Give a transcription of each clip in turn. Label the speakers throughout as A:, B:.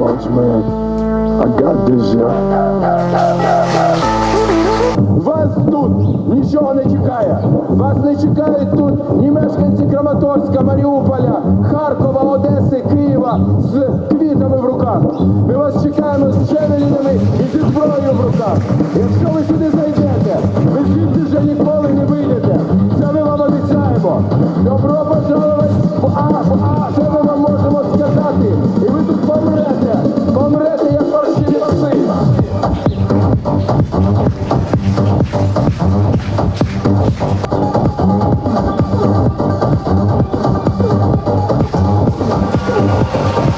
A: life.
B: Man. I got this, yeah.
C: Вас тут нічого не чекає. Вас не чекають тут ні мешканці Краматорська, Маріуполя, Харкова, Одеси, Києва з квітами в руках. Ми вас чекаємо з джевелінами і зі зброєю в руках. Якщо ви сюди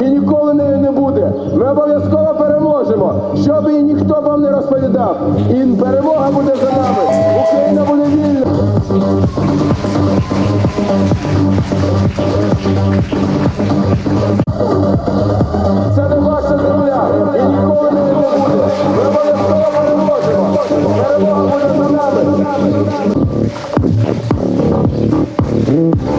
C: І ніколи нею не буде. Ми обов'язково переможемо. Що би і ніхто вам не розповідав. І перемога буде за нами. Україна буде вільна. Mm-hmm.